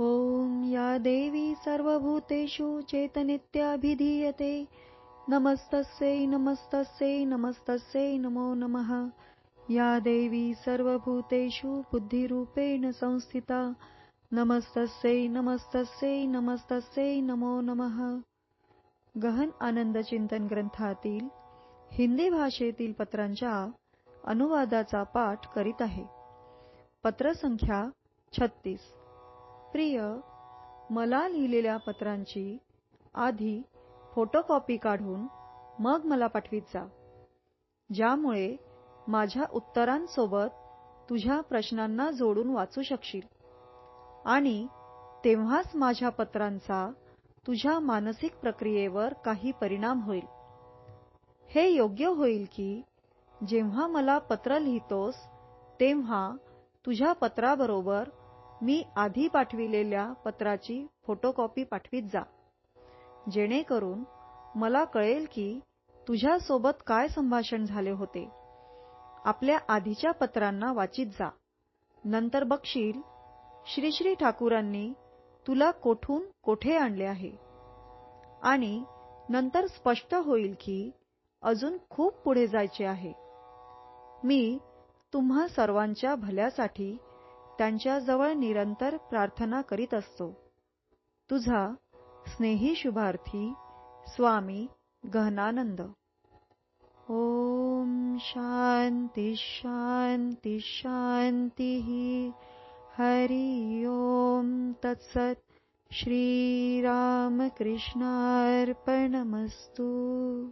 ॐ या देवी सर्वभूतेषु चेतनित्याभिधीयते। नमस्तस्यै नमस्तस्यै नमस्तस्यै नमो नमः। या देवी सर्वभूतेषु बुद्धिरूपेण संस्थिता। नमस्तस्यै नमस्तस्यै नमस्तस्यै नमो नमः। गहन आनंद चिंतन ग्रंथातील हिंदी भाषेतील पत्रांच्या अनुवादाचा पाठ करीत आहे। पत्र संख्या छत्तीस। प्रिय मला लिहिलेल्या पत्रांची आधी फोटोकॉपी काढून मग मला पाठवीत जा. ज्यामुळे माझ्या उत्तरांसोबत तुझ्या प्रश्नांना जोडून वाचू शकशील. आणि तेव्हाच माझ्या पत्रांचा तुझ्या मानसिक प्रक्रियेवर काही परिणाम होईल. हे योग्य होईल की जेव्हा मला पत्र लिहितोस तेव्हा तुझ्या पत्राबरोबर मी आधी पाठविलेल्या पत्राची फोटोकॉपी पाठवीत जा. जेणेकरून मला कळेल की तुझ्यासोबत काय संभाषण झाले होते. आपल्या आधीच्या पत्रांना वाचित जा. नंतर बघशील श्री श्री ठाकूरांनी तुला कोठून कोठे आणले आहे? आणि नंतर स्पष्ट होईल की अजून खूप पुढे जायचे आहे. मी तुम्हा सर्वांच्या भल्यासाठी त्यांच्याजवळ निरंतर प्रार्थना करीत असतो. तुझा स्नेही शुभार्थी स्वामी गहनानंद. ओम शांती शांती शांती हरि ओम तत्सत श्रीरामकृष्णार्पणमस्तू.